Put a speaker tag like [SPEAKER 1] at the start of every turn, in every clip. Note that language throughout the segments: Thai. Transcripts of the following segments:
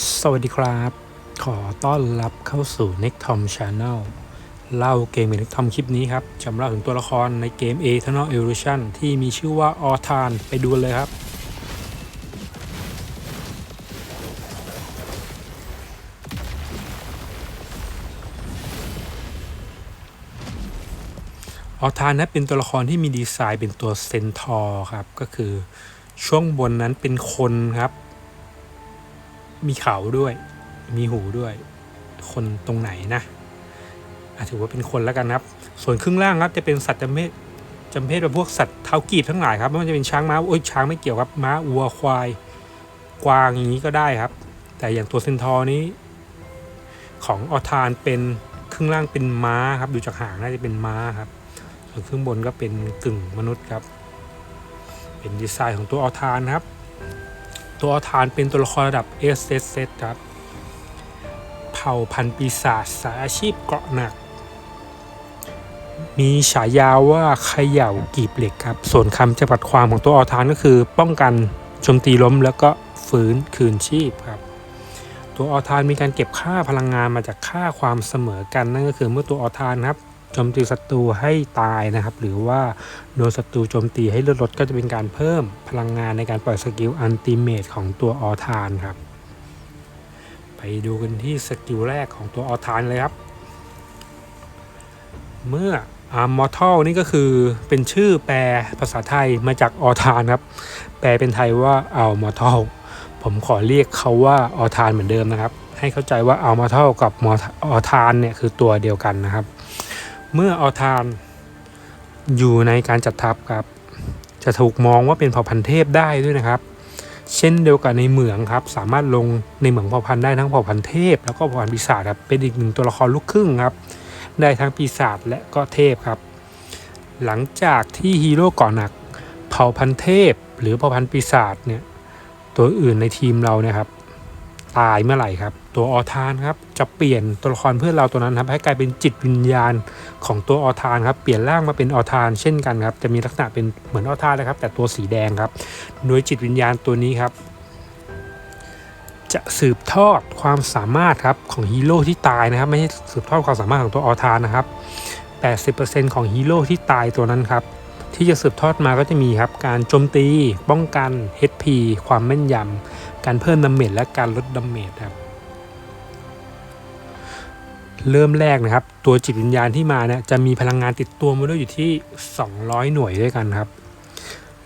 [SPEAKER 1] สวัสดีครับ ขอต้อนรับเข้าสู่ n e c t o m Channel เล่าเกมเ n e c t o m คลิปนี้ครับจะมาเล่าถึงตัวละครในเกม Eternal Evolution ที่มีชื่อว่าออทานไปดูเลยครับ ออทานนะเป็นตัวละครที่มีดีไซน์เป็นตัวเซนทอร์ครับ ก็คือช่วงบนนั้นเป็นคนครับ มีเขาด้วย มีหูด้วย คนตรงไหนนะอถือว่าเป็นคนแล้วกันครับ ส่วนครึ่งล่างครับจะเป็นสัตว์จำเพศจำเพศแบบพวกสัตว์เท้ากีบทั้งหลายครับไม่ว่าจะเป็นช้างม้าโอ้ยช้างไม่เกี่ยวครับม้าวัวควาย กวางอย่างนี้ก็ได้ครับ แต่อย่างตัวเซนทอร์นี้ ของออทานเป็นครึ่งล่างเป็นม้าครับ ดูจากหางน่าจะเป็นม้าครับ ส่วนครึ่งบนก็เป็นกึ่งมนุษย์ครับ เป็นดีไซน์ของตัวออทานครับ ตัวออทานเป็นตัวละครระดับ S S S ครับ เผ่าพันธุ์ปีศาจสายอาชีพเกราะหนัก มีฉายาว่าเขย่ากีบเหล็กครับ ส่วนคำจำกัดความของตัวออทานก็คือ ป้องกันโจมตีล้มแล้วก็ฟื้นคืนชีพครับ ตัวออทานมีการเก็บค่าพลังงานมาจากค่าความเสมอกันนั่นก็คือเมื่อตัวออทานครับ จมตีศัตรูให้ตายนะครับ หรือว่าโดนศัตรูโจมตีให้เลือดลดก็จะเป็นการเพิ่มพลังงานในการปล่อยสกิลอันติเมตของตัวออทานครับ ไปดูกันที่สกิลแรกของตัวออทานเลยครับ เมื่ออาร์มอร์ทัลนี่ก็คือเป็นชื่อแปลภาษาไทยมาจากออทานครับ แปลเป็นไทยว่าอัลมอร์ทัลผมขอเรียกเขาว่าออทานเหมือนเดิมนะครับ ให้เข้าใจว่าอัลมอร์ทัลกับออทานเนี่ยคือตัวเดียวกันนะครับ เมื่อออทานอยู่ในการจัดทัพครับ จะถูกมองว่าเป็นเผ่าพันธุ์เทพได้ด้วยนะครับ เช่นเดียวกับในเหมืองครับ สามารถลงในเหมืองเผ่าพันธุ์ได้ทั้งเผ่าพันธุ์เทพ แล้วก็เผ่าพันธุ์ปีศาจครับเป็นอีกหนึ่งตัวละครลูกครึ่งครับ ได้ทั้งปีศาจและก็เทพครับ หลังจากที่ฮีโร่ก่อหนักเผ่าพันธุ์เทพ หรือเผ่าพันธุ์ปีศาจเนี่ยตัวอื่นในทีมเราเนี่ยครับ ตายเมื่อไหร่ครับ ตัวออทานครับจะเปลี่ยนตัวละครเพื่อนเราตัวนั้นครับให้กลายเป็นจิตวิญญาณของตัวออทานครับเปลี่ยนร่างมาเป็นออทานเช่นกันครับจะมีลักษณะเป็นเหมือนออทานเลยครับ แต่ตัวสีแดงครับ โดยจิตวิญญาณตัวนี้ครับจะสืบทอดความสามารถครับของฮีโร่ที่ตายนะครับ ไม่ใช่สืบทอดความสามารถของตัวออทานนะครับ 80%ของฮีโร่ที่ตายตัวนั้นครับที่จะสืบทอดมาก็จะมีครับการโจมตี ป้องกัน HP ความแม่นยำ การเพิ่มดาเมจและการลดดาเมจครับ เริ่มแรกนะครับ ตัวจิตวิญญาณที่มาเนี่ยจะมีพลังงานติดตัวมาด้วยอยู่ที่ 200 หน่วยด้วยกันครับ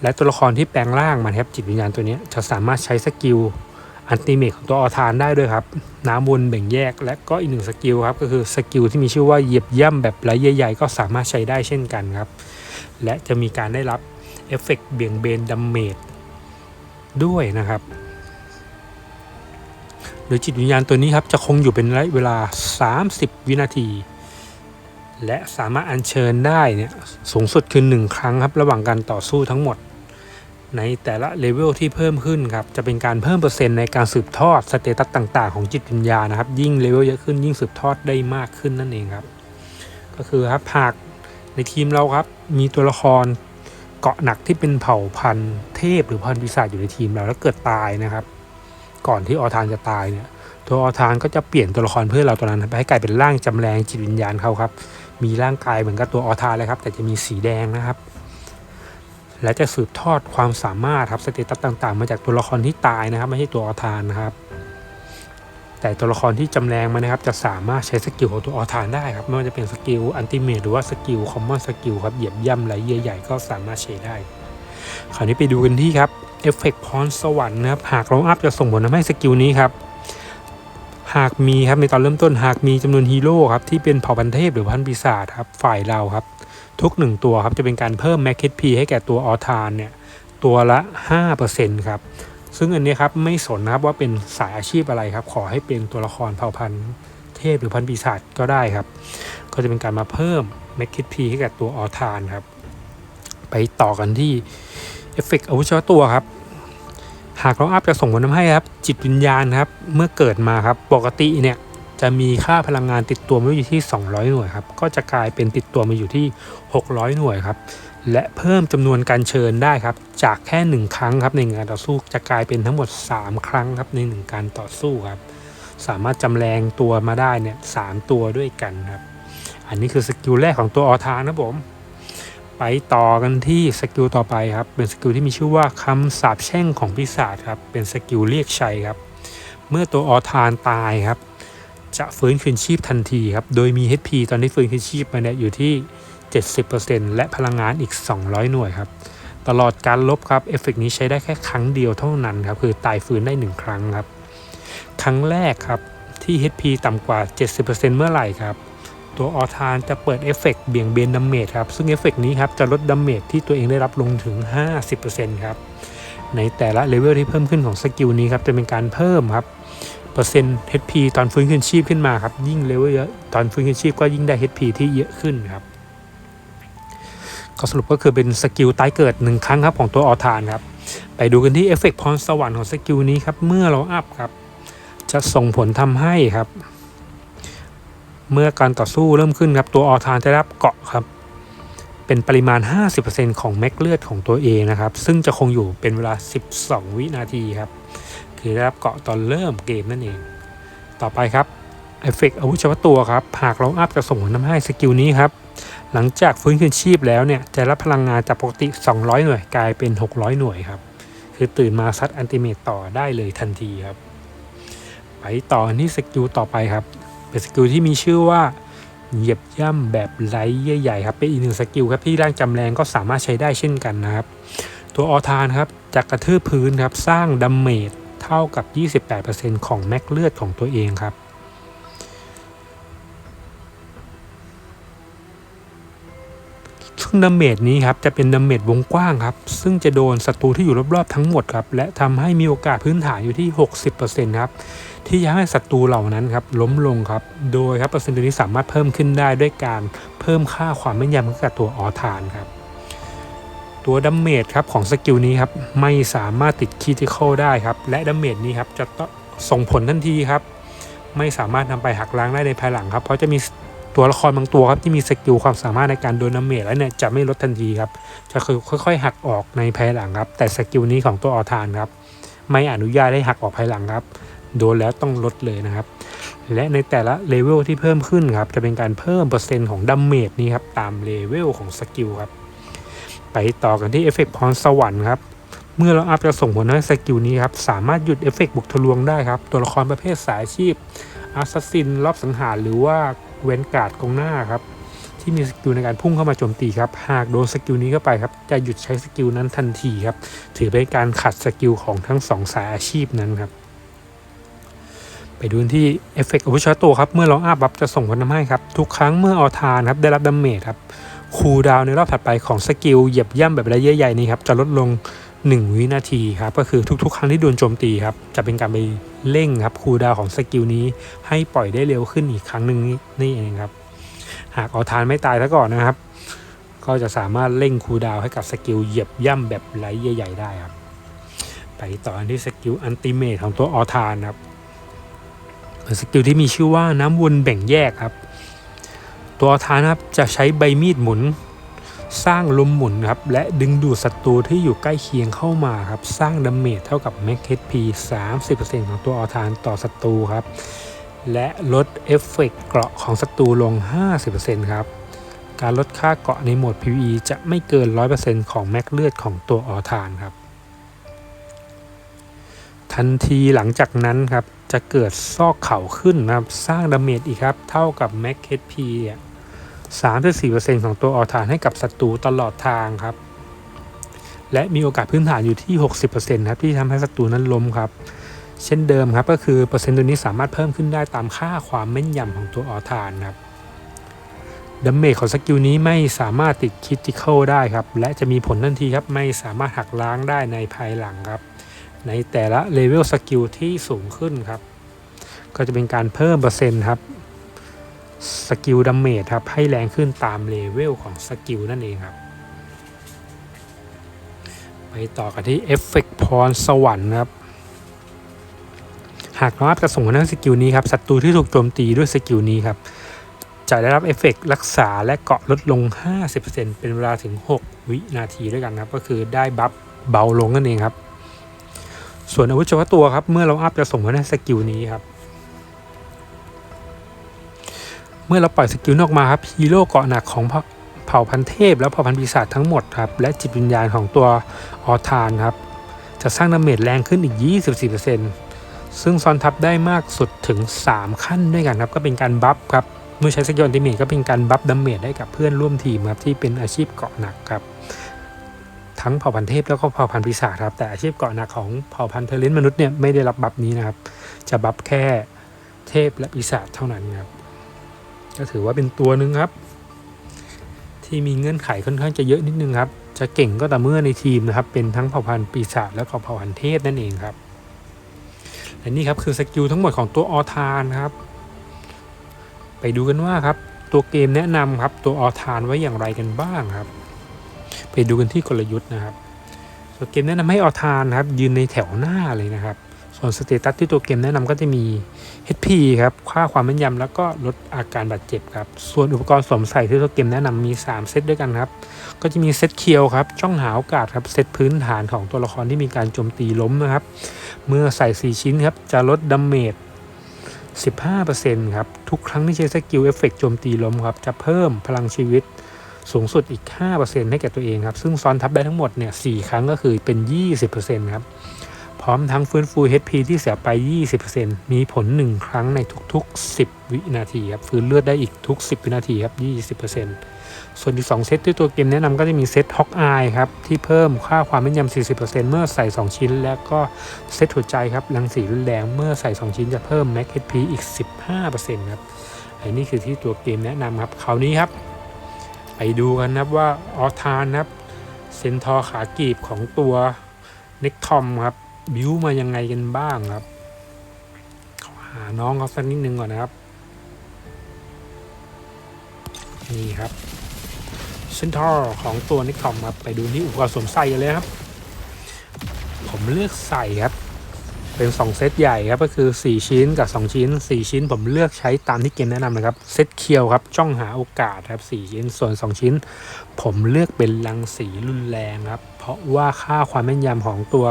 [SPEAKER 1] และตัวละครที่แปลงร่างมาครับจิตวิญญาณตัวนี้จะสามารถใช้สกิลอันติเมทของตัวออทานได้ด้วยครับ น้ำวนแบ่งแยกและก็อีกหนึ่งสกิลครับก็คือสกิลที่มีชื่อว่าเหยียบย่ำแบบไรใหญ่ๆก็สามารถใช้ได้เช่นกันครับ และจะมีการได้รับเอฟเฟกต์เบี่ยงเบนดัมเมจด้วยนะครับ โดยจิตวิญญาณตัวนี้ครับจะคงอยู่เป็นระยะเวลา 30 วินาที และสามารถอัญเชิญได้เนี่ยสูงสุดคือ1ครั้งครับระหว่างการต่อสู้ทั้งหมด ในแต่ละเลเวลที่เพิ่มขึ้นครับจะเป็นการเพิ่มเปอร์เซ็นต์ในการสืบทอดสเตตัสต่าง ๆ ของจิตวิญญาณนะครับ ยิ่งเลเวลเยอะขึ้นยิ่งสืบทอดได้มากขึ้นนั่นเองครับ ก็คือครับหากในทีมเราครับมีตัวละครเกาะหนักที่เป็นเผ่าพันธุ์เทพหรือพันธุ์ปีศาจอยู่ในทีมเราแล้วเกิดตายนะครับ ก่อนที่ออทานจะตายเนี่ยตัวออทานก็จะเปลี่ยนตัวละครเพื่อเราตัวนั้นไปให้กลายเป็นร่างจำแรงจิตวิญญาณเขาครับ มีร่างกายเหมือนกับตัวออทานเลยครับ แต่จะมีสีแดงนะครับ และจะสืบทอดความสามารถครับสเตตัสต่างๆ มาจากตัวละครที่ตายนะครับ ไม่ใช่ตัวออทานนะครับ แต่ตัวละครที่จำแรงมานะครับ จะสามารถใช้สกิลของตัวออทานได้ครับไม่ว่าจะเป็นสกิลอันติเมทหรือว่าสกิลคอมมอนสกิลครับเหยียบย่ำไหล่ใหญ่ก็สามารถใช้ได้คราวนี้ไปดูกันที่ครับ เอฟเฟกต์พรสวรรค์นะครับหากเราอัพจะส่งผลทำให้สกิลนี้ครับหากมีครับในตอนเริ่มต้นหากมีจำนวนฮีโร่ครับที่เป็นเผ่าพันธุ์เทพหรือพันธุ์ปีศาจครับฝ่ายเราครับ ทุกหนึ่งตัวครับจะเป็นการเพิ่มแมคคิดพีให้แก่ตัวออทานเนี่ยตัวละ 5%ครับซึ่งอันนี้ครับไม่สนนะครับว่าเป็นสายอาชีพอะไรครับ ขอให้เป็นตัวละครเผ่าพันธุ์เทพหรือพันธุ์ปีศาจก็ได้ครับ ก็จะเป็นการมาเพิ่มแมคคิดพีให้แก่ตัวออทานครับ ไปต่อกันที่เอฟเฟกต์อาวุธเฉพาะตัวครับ หากเราอัพจะส่งผลทำให้ครับจิตวิญญาณครับเมื่อเกิดมาครับปกติเนี่ยจะมีค่าพลังงานติดตัวมาอยู่ที่ 200 หน่วยครับก็จะกลายเป็นติดตัวมาอยู่ที่ 600 หน่วยครับและเพิ่มจำนวนการเชิญได้ครับจากแค่ 1 ครั้งครับในการต่อสู้จะกลายเป็นทั้งหมด 3 ครั้งครับใน 1 การต่อสู้ครับสามารถจำแรงตัวมาได้เนี่ยสามตัวด้วยกันครับอันนี้คือสกิลแรกของตัวออทานนะผม ไปต่อกันที่สกิลต่อไปครับ เป็นสกิลที่มีชื่อว่าคำสาปแช่งของปีศาจครับ เป็นสกิลเรียกชัยครับ เมื่อตัวออทานตายครับ จะฟื้นคืนชีพทันทีครับ โดยมี HP ตอนที่ฟื้นคืนชีพมาเนี่ยอยู่ที่ 70%และพลังงานอีก 200 หน่วยครับ ตลอดการลบครับ เอฟเฟกนี้ใช้ได้แค่ครั้งเดียวเท่านั้นครับ คือตายฟื้นได้ 1 ครั้งครับ ครั้งแรกครับที่ HP ต่ำกว่า 70%เมื่อไหร่ครับ ตัวออทานจะเปิดเอฟเฟกเบี่ยงเบนดัมเมจครับ ซึ่งเอฟเฟกนี้ครับจะลดดัมเมจที่ตัวเองได้รับลงถึง 50%ครับ ในแต่ละเลเวลที่เพิ่มขึ้นของสกิลนี้ครับจะเป็นการเพิ่มครับเปอร์เซ็นต์ HP ตอนฟื้นคืนชีพขึ้นมาครับ ยิ่งเลเวลเยอะตอนฟื้นคืนชีพก็ยิ่งได้ HP ที่เยอะขึ้นครับ ก็สรุปก็คือเป็นสกิลตายเกิดหนึ่งครั้งครับของตัวออทานครับ ไปดูกันที่เอฟเฟกต์พรสวรรค์ของสกิลนี้ครับ เมื่อเราอัพครับ จะส่งผลทำให้ครับ เมื่อการต่อสู้เริ่มขึ้นครับตัวออทานจะรับเกาะครับ เป็นปริมาณ 50%ของแม็กเลือดของตัวเองนะครับ ซึ่งจะคงอยู่เป็นเวลา 12 วินาทีครับ คือได้รับเกาะตอนเริ่มเกมนั่นเอง ต่อไปครับเอฟเฟกต์อาวุธเฉพาะตัวครับ หากเราอัพจะส่งผลทำให้สกิลนี้ครับ หลังจากฟื้นคืนชีพแล้วเนี่ย จะรับพลังงานจากปกติ 200 หน่วยกลายเป็น 600 หน่วยครับ คือตื่นมาซัดอันติเมตต่อได้เลยทันทีครับ ไปต่อที่สกิลต่อไปครับ็นสกิลที่มีชื่อว่าเหยียบย่ำแบบไร้เยื่อใหญ่ครับเป็นอีกหนึ่งสกิลครับที่ร่างจำแรงก็สามารถใช้ได้เช่นกันนะครับ ตัวออทานครับจะกระทืบพื้นครับสร้างดัมเมจเท่ากับ 28%ของแม็กเลือดของตัวเองครับ ซึ่งดาเมจนี้ครับจะเป็นดาเมจวงกว้างครับซึ่งจะโดนศัตรูที่อยู่รอบๆทั้งหมดครับและทำให้มีโอกาสพื้นฐานอยู่ที่ 60%ครับที่จะให้ศัตรูเหล่านั้นครับล้มลงครับโดยครับเปอร์เซ็นต์ตัวนี้สามารถเพิ่มขึ้นได้ด้วยการเพิ่มค่าความแม่นยำให้กับตัวออทานครับตัวดัมเมจครับของสกิลนี้ครับไม่สามารถติดคีติคอลได้ครับและดัมเมจนี้ครับจะต้องส่งผลทันทีครับไม่สามารถนำไปหักล้างได้ในภายหลังครับเพราะจะมี ตัวละครบางตัวครับที่มีสกิลความสามารถในการโดนดัมเมจแล้วเนี่ยจะไม่ลดทันทีครับจะค่อยๆ หักออกในภายหลังครับ แต่สกิลนี้ของตัวออทานครับ ไม่อนุญาตให้หักออกภายหลังครับ โดนแล้วต้องลดเลยนะครับ และในแต่ละเลเวลที่เพิ่มขึ้นครับจะเป็นการเพิ่มเปอร์เซ็นต์ของดัมเมจนี้ครับตามเลเวลของสกิลครับไปต่อกันที่เอฟเฟกต์พรสวรรค์ครับเมื่อเราอัพจะส่งผลให้สกิลนี้ครับสามารถหยุดเอฟเฟกต์บุกทะลวงได้ครับ ตัวละครประเภทสายชีพอาซัสซินรอบสังหารหรือว่า เวนการ์ดกองหน้าครับที่มีสกิลในการพุ่งเข้ามาโจมตีครับ หากโดนสกิลนี้เข้าไปครับ จะหยุดใช้สกิลนั้นทันทีครับ ถือเป็นการขัดสกิลของทั้งสองสายอาชีพนั้นครับ ไปดูที่เอฟเฟกต์อาวุธเฉพาะตัวครับ เมื่อเราอัพบัฟจะส่งผลทำให้ครับ ทุกครั้งเมื่อออทานครับ ได้รับดาเมจครับ คูลดาวน์ในรอบถัดไปของสกิลเหยียบย่ำแบบระยะใหญ่นี้ครับ จะลดลง 1 วินาทีครับก็คือทุกๆ ครั้งที่โดนโจมตีครับจะเป็นการไปเร่งครับคูลดาวของสกิลนี้ ให้ปล่อยได้เร็วขึ้นอีกครั้งหนึ่งนี่เองครับ หากออทานไม่ตายซะก่อนนะครับ ก็จะสามารถเร่งคูลดาวให้กับสกิลเหยียบย่ำแบบไร้ใหญ่ๆได้ครับไปต่อกันที่สกิลอันติเมทของตัวออทานครับสกิลที่มีชื่อว่าน้ำวนแบ่งแยกครับ ตัวออทานครับจะใช้ใบมีดหมุน สร้างลมหมุนครับและดึงดูดศัตรูที่อยู่ใกล้เคียงเข้ามาครับสร้างดาเมจเท่ากับแม็กเฮดพี30%ของตัวออทานต่อศัตรูครับและลดเอฟเฟกต์เกราะของศัตรูลง 50%ครับการลดค่าเกราะในโหมด PVE จะไม่เกิน 100%ของแม็กเลือดของตัวออทานครับ ทันทีหลังจากนั้นครับจะเกิดซอกเข่าขึ้นนะครับ สร้างดาเมจอีกครับ เท่ากับแม็กเฮดพี 34%ของตัวออทานให้กับศัตรูตลอดทางครับ และมีโอกาสพื้นฐานอยู่ที่ 60%ครับที่ทำให้ศัตรูนั้นล้มครับ เช่นเดิมครับก็คือเปอร์เซ็นต์ตัวนี้สามารถเพิ่มขึ้นได้ตามค่าความแม่นยำของตัวออทานครับดัมเมจของสกิลนี้ไม่สามารถติดคิติเคอลได้ครับ และจะมีผลทันทีครับ ไม่สามารถหักล้างได้ในภายหลังครับ ในแต่ละเลเวลสกิลที่สูงขึ้นครับ ก็จะเป็นการเพิ่มเปอร์เซ็นต์ครับ สกิลดัมเมจครับให้แรงขึ้นตามเลเวลของสกิลนั่นเองครับ ไปต่อกันที่เอฟเฟกต์พรสวรรค์ครับ หากน้องอัพจะส่งผลให้สกิลนี้ครับศัตรูที่ถูกโจมตีด้วยสกิลนี้ครับจะได้รับเอฟเฟกต์รักษาและเกาะลดลง 50%เป็นเวลาถึง 6 วินาทีด้วยกันครับ ก็คือได้บัฟเบาลงนั่นเองครับ ส่วนอาวุธเฉพาะตัวครับ เมื่อเราอัพจะส่งผลให้สกิลนี้ครับ เมื่อเราปล่อยสกิลนออกมาครับฮีโร่เกาะหนักของเผ่าพันเทพ และเผ่าพันปีศาจทั้งหมดครับและจิตวิญญาณของตัวออทานครับจะสร้างดาเมจแรงขึ้นอีก 24%ซึ่งซ้อนทับได้มากสุดถึง 3 ขั้นด้วยกันครับก็เป็นการบัฟครับเมื่อใช้สกิลอันติเมทก็เป็นการบัฟดาเมจให้กับเพื่อนร่วมทีมครับที่เป็นอาชีพเกาะหนักครับทั้งเผ่าพันธุ์เทพแล้วก็เผ่าพันธุ์ปีศาจครับแต่อาชีพเกาะหนักของเผ่าพันธุ์เทเลนมนุษย์เนี่ยไม่ได้รับบัฟนี้นะครับจะบัฟแค่เทพและปีศาจเท่านั้นครับ ก็ถือว่าเป็นตัวหนึ่งครับ ที่มีเงื่อนไขค่อนข้างจะเยอะนิดนึงครับ จะเก่งก็แต่เมื่อในทีมนะครับ เป็นทั้งเผ่าพันธุ์ปีศาจและก็เผ่าพันธุ์เทพนั่นเองครับและนี่ครับคือสกิลทั้งหมดของตัวออทานครับ ไปดูกันว่าครับ ตัวเกมแนะนำครับ ตัวออทานไว้อย่างไรกันบ้างครับ ไปดูกันที่กลยุทธ์นะครับตัวเกมแนะนำให้ออทานครับ ยืนในแถวหน้าเลยนะครับ ส่วนสเตตัสที่ตัวเกมแนะนำก็จะมี HP ครับ ค่าความแม่นยำแล้วก็ลดอาการบาดเจ็บครับ ส่วนอุปกรณ์สวมใส่ที่ตัวเกมแนะนำมี 3 เซตด้วยกันครับ ก็จะมีเซตเคียวครับ ช่องหาโอกาสครับ เซตพื้นฐานของตัวละครที่มีการโจมตีล้มนะครับ เมื่อใส่ 4 ชิ้นครับ จะลดดาเมจ15%ครับ ทุกครั้งที่ใช้สกิลเอฟเฟกโจมตีล้มครับ จะเพิ่มพลังชีวิตสูงสุดอีก 5%ให้แก่ตัวเองครับ ซึ่งซ้อนทับได้ทั้งหมดเนี่ย4ครั้งก็คือเป็น 20%ครับ ร้อมทั้งฟื้นฟู HP ที่เสียไป 20%มีผล 1 ครั้งในทุกๆ 10 วินาทีครับฟื้นเลือดได้อีกทุก 10 วินาทีครับ 20%ส่วนอีก 2 เซตที่ตัวเกมแนะนำก็จะมีเซตฮอกอายครับ ที่เพิ่มค่าความแม่นยำ 40%เมื่อใส่ 2 ชิ้น แล้วก็เซตหัวใจครับรังสีรุนแรงเมื่อใส่ 2 ชิ้นจะเพิ่ม Max HP อีก 15%ครับอันนี้คือที่ตัวเกมแนะนำครับคราวนี้ครับ ไปดูกันนะครับว่าออทานนะครับเซนทอขากีบของตัวเน็กทอมครับ บิวมายังไงกันบ้างครับขอหาน้องเขาสักนิดนึงก่อนนะครับ นี่ครับเซนทอร์ของตัวนิคอมครับไปดูที่อุปกรณ์สวมใส่กันเลยครับ ผมเลือกใส่ครับ เป็น 2 เซตใหญ่ครับก็คือ 4 ชิ้นกับ 2 ชิ้น 4 ชิ้น ผมเลือกใช้ตามที่เกมแนะนำนะครับ เซตเคียวครับจ้องหาโอกาสครับ 4 ชิ้นส่วน 2 ชิ้น ผมเลือกเป็นรังสีรุนแรงครับ เพราะว่าค่าความแม่นยำของตัว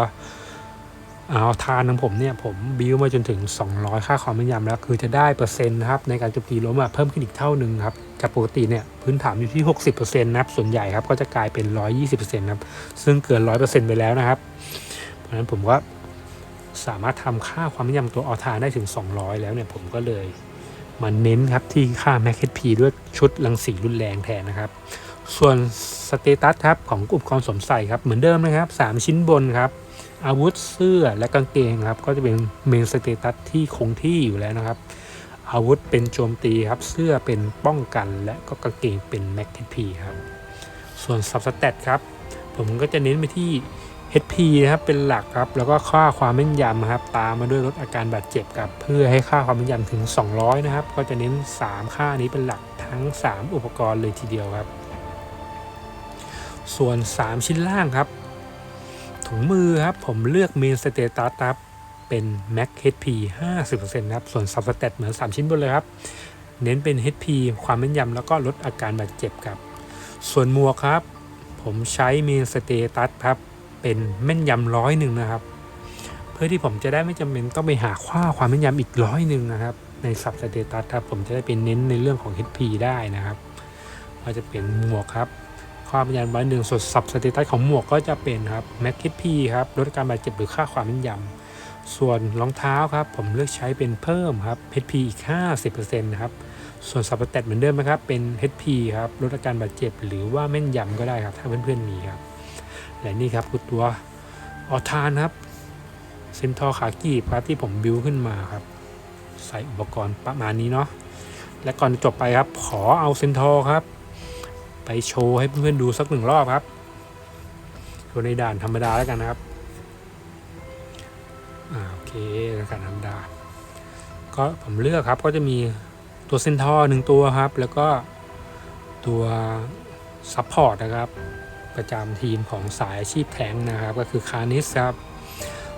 [SPEAKER 1] เอาทานของผมเนี่ยผมบิวมาจนถึง 200 ค่าความแม่นยำแล้ว คือจะได้เปอร์เซ็นต์นะครับในการโจมตีล้มเพิ่มขึ้นอีกเท่าหนึ่งครับจากปกติเนี่ยพื้นฐานอยู่ที่ 60%นะครับส่วนใหญ่ครับก็จะกลายเป็น 120%ครับซึ่งเกิน 100%ไปแล้วนะครับ เพราะฉะนั้นผมก็สามารถทำค่าความแม่นยำตัวออทานได้ถึง 200 แล้วเนี่ยผมก็เลยมาเน้นครับที่ค่า Max HP ด้วยชุดรังสีรุนแรงแทนนะครับ ส่วนสเตตัสครับของอุปกรณ์สวมใส่ครับเหมือนเดิมนะครับ 3 ชิ้นบนครับ อาวุธเสื้อและกางเกงครับ ก็จะเป็นเมนสเตตัสที่คงที่อยู่แล้วนะครับ อาวุธเป็นโจมตีครับ เสื้อเป็นป้องกัน และก็กางเกงเป็นแม็ก HP ครับ ส่วนซับสเตตครับ ผมก็จะเน้นไปที่ HP นะครับเป็นหลักครับ แล้วก็ค่าความแม่นยำครับ ตามมาด้วยลดอาการบาดเจ็บครับ เพื่อให้ค่าความแม่นยำถึง 200 นะครับ ก็จะเน้น 3 ค่านี้เป็นหลักทั้ง 3 อุปกรณ์เลยทีเดียวครับ ส่วน 3 ชิ้นล่างครับ ถุงมือครับ ผมเลือก Main Status ครับเป็น Max HP 50%ครับ ส่วน Sub Stat เหมือน 3 ชิ้นบนเลยครับ เน้นเป็น HP ความแม่นยำแล้วก็ลดอาการบาดเจ็บครับ ส่วนหมวกครับ ผมใช้ Main Status ครับ เป็นแม่นยำร้อยหนึ่งนะครับ เพื่อที่ผมจะได้ไม่จำเป็นต้องไปหาค่าความแม่นยำอีกร้อยหนึ่งนะครับใน Sub Status ครับผมจะได้เป็นเน้นในเรื่องของ HP ได้นะครับก็จะเป็นหมวกครับ ความแม่นยำร้หนึ่งส่วนสับสเตตัสของหมวกก็จะเป็นครับแม็กคิพีครับลดการบาดเจ็บหรือค่าความแม่นยำส่วนรองเท้าครับผมเลือกใช้เป็นเพิ่มครับ HP อีก 50%นะครับส่วนสับสเตตเหมือนเดิมนะครับเป็น HP ครับลดอาการบาดเจ็บหรือว่าแม่นยำก็ได้ครับ ถ้าเพื่อนๆมีครับและนี่ครับคือตัวออทานครับเซนทอขากีบครับที่ผมบิวขึ้นมาครับ ใส่อุปกรณ์ประมาณนี้เนาะและก่อนจบไปครับ ขอเอาเซนทอครับ ไปโชว์ให้เพื่อนๆดูสักหนึ่งรอบครับโชว์ในด่านธรรมดาแล้วกันนะครับอ่าโอเคแล้วกันธรรมดา ก็ผมเลือกครับก็จะมีตัวเซนทอร์หนึ่งตัวครับ แล้วก็ตัวซัพพอร์ตนะครับ ประจำทีมของสายอาชีพแทงนะครับ ก็คือคานิสครับ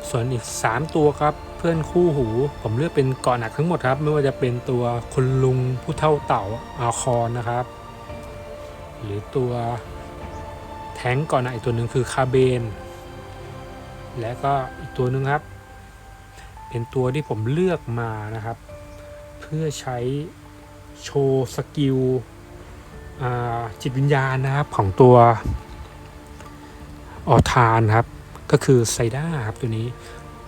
[SPEAKER 1] ส่วนอีก 3 ตัวครับเพื่อนคู่หู ผมเลือกเป็นเกาะหนักทั้งหมดครับ ไม่ว่าจะเป็นตัวคุณลุงผู้เท่าเต่าอาคอนนะครับ หรือตัวแท้งกาะหนักอีกตัวหนึ่งคือคาเบน และก็อีกตัวหนึ่งครับ เป็นตัวที่ผมเลือกมานะครับ เพื่อใช้โชว์สกิลจิตวิญญาณนะครับของตัวออทานครับ ก็คือไซด้าครับตัวนี้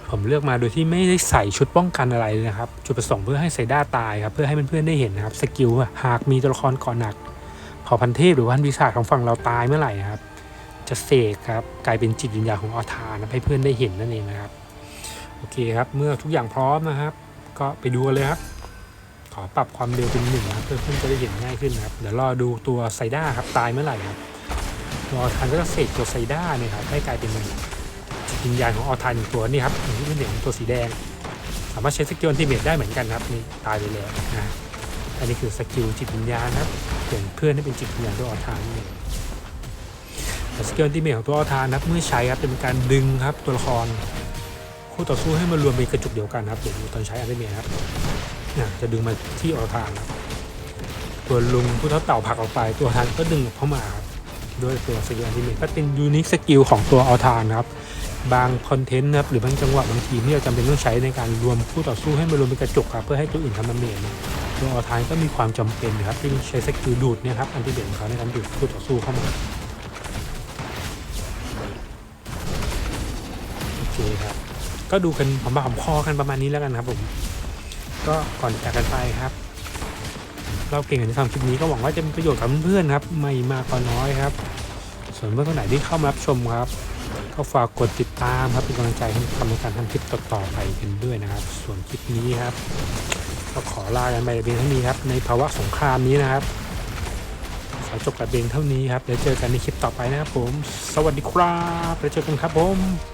[SPEAKER 1] ผมเลือกมาโดยที่ไม่ได้ใส่ชุดป้องกันอะไรเลยนะครับ จุดประสงค์เพื่อให้ไซด้าตายครับ เพื่อให้เพื่อนๆได้เห็นนะครับ สกิลหากมีตัวละครก่อนหนัก เผ่าพันธุ์เทพหรือว่าพันธุ์ปีศาของฝั่งเราตายเมื่อไหร่ครับ จะเสกครับกลายเป็นจิตวิญญาณของออทานให้เพื่อนได้เห็นนั่นเองนะครับโอเคครับเมื่อทุกอย่างพร้อมนะครับ ก็ไปดูกันเลยครับ ขอปรับความเร็วเป็นหนึ่งนะครับเพื่อเพื่อนจะได้เห็นง่ายขึ้นนะครับเดี๋ยวรอดูตัวไซด้าครับตายเมื่อไหร่ครับตัวออทานก็จะเสกตัวไซด้าเนี่ยครับให้กลายเป็นจิตวิญญาณของออทานอีกตัวนี่ครับอย่างที่เพื่อนเห็นตัวสีแดง สามารถใช้สกิลอันติเมตได้เหมือนกันครับนี่ตายไปแล้วนะ อันนี้คือสกิลจิตวิญญาณครับเปลี่ยนเพื่อนให้เป็นจิตวิญญาณตัวออทานนี่เองสกิลอันติเมตของตัวออทานนะครับเมื่อใช้ครับจะเป็นการดึงครับตัวละคร คู่ต่อสู้ให้มารวมเป็นกระจุกเดียวกันครับเดี๋ยวตอนใช้อันติเมตครับจะดึงมาที่ออทานครับตัวลุงผู้เท่าเต่าผักออกไปตัวออทานก็ดึงเข้ามาครับด้วยตัวสกิลอันติเมตก็เป็นยูนิคสกิลของตัวออทานครับบางคอนเทนต์นะครับหรือบางจังหวะบางทีที่เราจำเป็นต้องใช้ในการรวมคู่ต่อสู้ให้มารวมเป็นกระจุกครับเพื่อให้ตัวอื่นทำดาเมจ ตัวออทานก็มีความจำเป็นนะครับที่ใช้สกิลดูดเนี่ยครับอันติเมตของเขาในการดูดคู่ต่อสู้เข้ามาโอเคครับก็ดูกันผมมาผมคอกันประมาณนี้แล้วกันครับผมก็ก่อนจากกันไปครับ เราเก่งกันที่ทำคลิปนี้ก็หวังว่าจะมีประโยชน์กับเพื่อนๆครับ ไม่มากก็น้อยครับ ส่วนเพื่อนคนไหนที่เข้ามารับชมครับ ก็ฝากกดติดตามครับเป็นกำลังใจให้ทำในการทำคลิปต่อๆไปกันด้วยนะครับ ส่วนคลิปนี้ครับ ก็ขอลากันไปแต่เพียงเท่านี้ครับ ในภาวะสงครามนี้นะครับ ขอจบแต่เพียงเท่านี้ครับเดี๋ยวเจอกันในคลิปต่อไปนะครับผม สวัสดีครับแล้วเจอกันครับผม